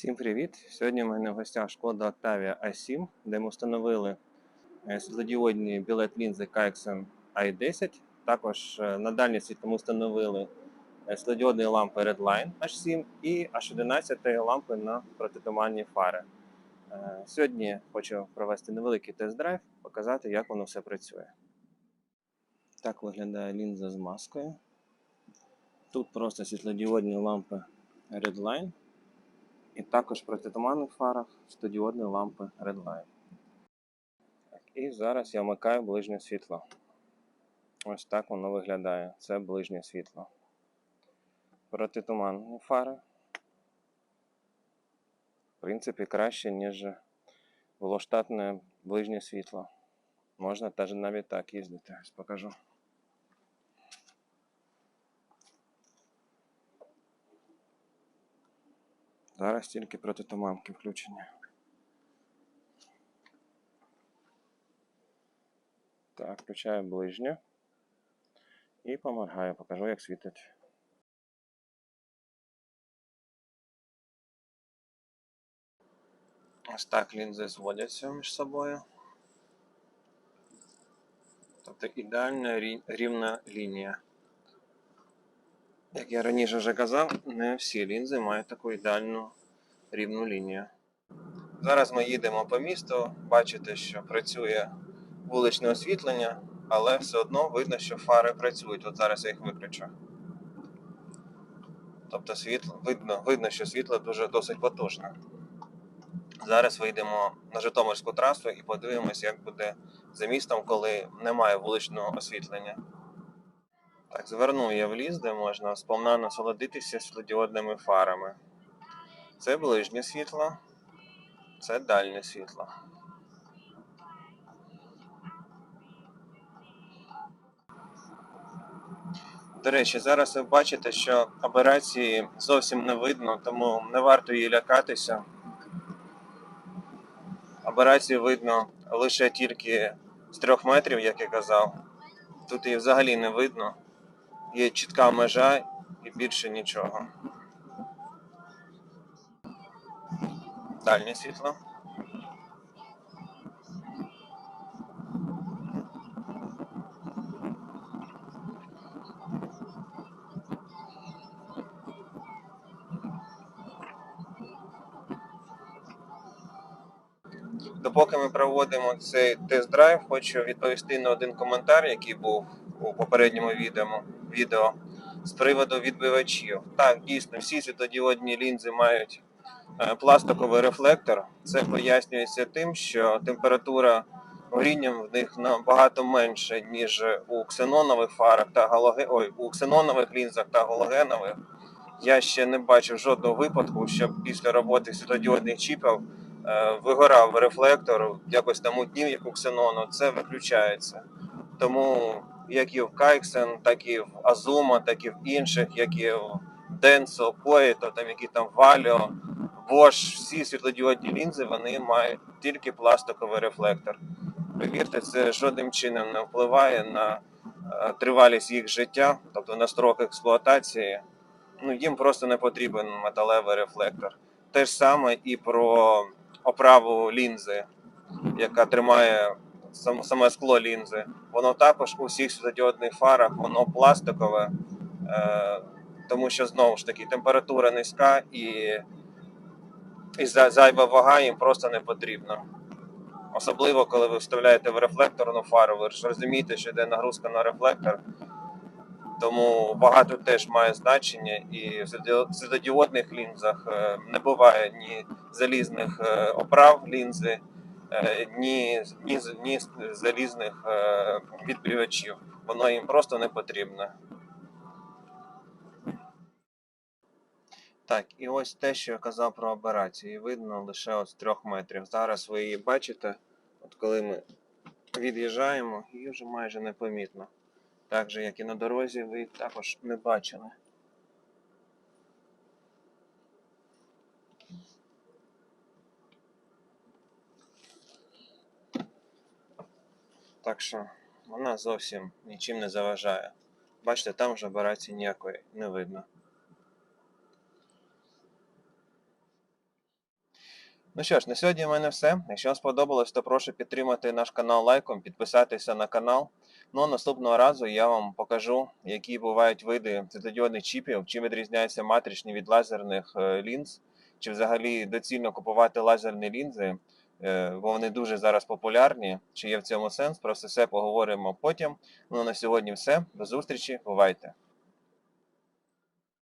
Всім привіт! Сьогодні в мене в гостях шкода Octavia A7, де ми встановили е, світлодіодні білет лінзи KXN i10. Також е, на дальнє світло ми встановили е, світлодіодні лампи Redline H7 і H11 лампи на протитуманні фари. Е, Сьогодні хочу провести невеликий тест-драйв, показати, як воно все працює. Так виглядає лінза з маскою. Тут просто світлодіодні лампи Redline. І також протитуманних фарах стодіодні лампи Redline. І зараз я вмикаю ближнє світло. Ось так воно виглядає. Це ближнє світло. Протитуманні фари. В принципі, краще, ніж було штатне ближнє світло. Можна навіть так їздити. Ось покажу. Зараз тільки протитуманки включені. Так, включаю ближнє. І поморгаю, покажу, як світить. Ось так лінзи зводяться між собою. Тобто ідеальна рівна лінія. Як я раніше вже казав, не всі лінзи мають таку ідеальну рівну лінію. Зараз ми їдемо по місту, бачите, що працює вуличне освітлення, але все одно видно, що фари працюють. От зараз я їх виключу. Тобто світло, видно, видно, що світло дуже досить потужне. Зараз вийдемо на Житомирську трасу і подивимось, як буде за містом, коли немає вуличного освітлення. Так, звернув я в ліс, де можна сповна насолодитися світлодіодними фарами. Це ближнє світло, це дальнє світло. До речі, зараз ви бачите, що операції зовсім не видно, тому не варто її лякатися. Аберацію видно лише тільки з трьох метрів, як я казав. Тут її взагалі не видно. Є чітка межа і більше нічого. Дальнє світло. Допоки ми проводимо цей тест-драйв, хочу відповісти на один коментар, який був у попередньому відео, відео з приводу відбивачів. Так, дійсно, всі світлодіодні лінзи мають пластиковий рефлектор. Це пояснюється тим, що температура горіння в них набагато менша, ніж у ксенонових фарах та галоген... Ой, у ксенонових лінзах та галогенових. Я ще не бачив жодного випадку, щоб після роботи світлодіодних чіпів е, вигорав рефлектор, якось там уднів, як у ксенону, це виключається. Тому як і в Кайксен, так і в Азума, так і в інших, як і в Денсо, Поето, там які там Валіо, Bosch, всі світлодіодні лінзи вони мають тільки пластиковий рефлектор. Повірте, це жодним чином не впливає на е, тривалість їх життя, тобто на строк експлуатації. Ну, їм просто не потрібен металевий рефлектор. Те ж саме і про оправу лінзи, яка тримає саме скло лінзи. Воно також у всіх світлодіодних фарах, воно пластикове, е, тому що знову ж таки температура низька і, і зайва вага їм просто не потрібна. Особливо, коли ви вставляєте в рефлекторну фару, ви ж розумієте, що йде нагрузка на рефлектор. Тому вага тут теж має значення, і в світлодіодних лінзах е, не буває ні залізних е, оправ лінзи, е, ні, ні, ні залізних відбивачів. Воно їм просто не потрібне. Так, і ось те, що я казав про операцію, видно лише от з трьох метрів. Зараз ви її бачите, от коли ми від'їжджаємо, її вже майже непомітно. Так же, як і на дорозі, ви їх також не бачили. Так що вона зовсім нічим не заважає. Бачите, там вже операції ніякої не видно. Ну що ж, на сьогодні в мене все. Якщо вам сподобалось, то прошу підтримати наш канал лайком, підписатися на канал. Ну а наступного разу я вам покажу, які бувають види світлодіодних чіпів, чим відрізняються матричні від лазерних е, лінз, чи взагалі доцільно купувати лазерні лінзи, е, бо вони дуже зараз популярні. Чи є в цьому сенс? Про все це поговоримо потім. Ну на сьогодні все. До зустрічі, бувайте!